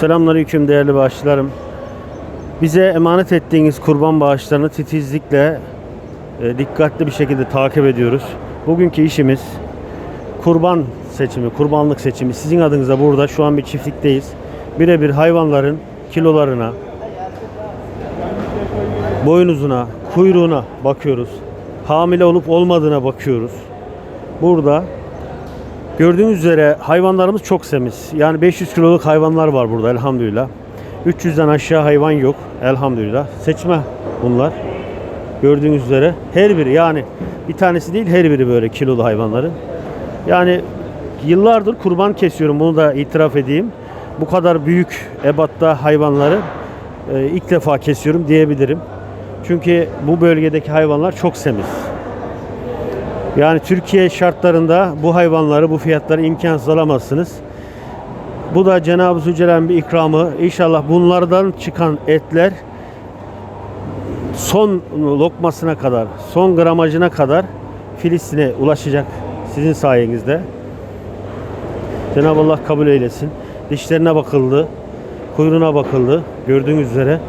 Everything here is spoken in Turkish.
Selamünaleyküm değerli bağışçılarım. Bize emanet ettiğiniz kurban bağışlarını titizlikle, e, dikkatli bir şekilde takip ediyoruz. Bugünkü işimiz kurban seçimi, kurbanlık seçimi. Sizin adınıza burada şu an bir çiftlikteyiz. Birebir hayvanların kilolarına, boynuzuna, kuyruğuna bakıyoruz. Hamile olup olmadığına bakıyoruz. Burada Gördüğünüz üzere hayvanlarımız çok semiz. Yani 500 kiloluk hayvanlar var burada elhamdülillah. 300'den aşağı hayvan yok elhamdülillah. Seçme bunlar. Gördüğünüz üzere her biri yani bir tanesi değil her biri böyle kilolu hayvanların. Yani yıllardır kurban kesiyorum bunu da itiraf edeyim. Bu kadar büyük ebatta hayvanları e, ilk defa kesiyorum diyebilirim. Çünkü bu bölgedeki hayvanlar çok semiz. Yani Türkiye şartlarında bu hayvanları, bu fiyatları imkansız alamazsınız. Bu da Cenab-ı Zülcelal'in bir ikramı. İnşallah bunlardan çıkan etler son lokmasına kadar, son gramajına kadar Filistin'e ulaşacak sizin sayenizde. Cenab-ı Allah kabul eylesin. Dişlerine bakıldı, kuyruğuna bakıldı. Gördüğünüz üzere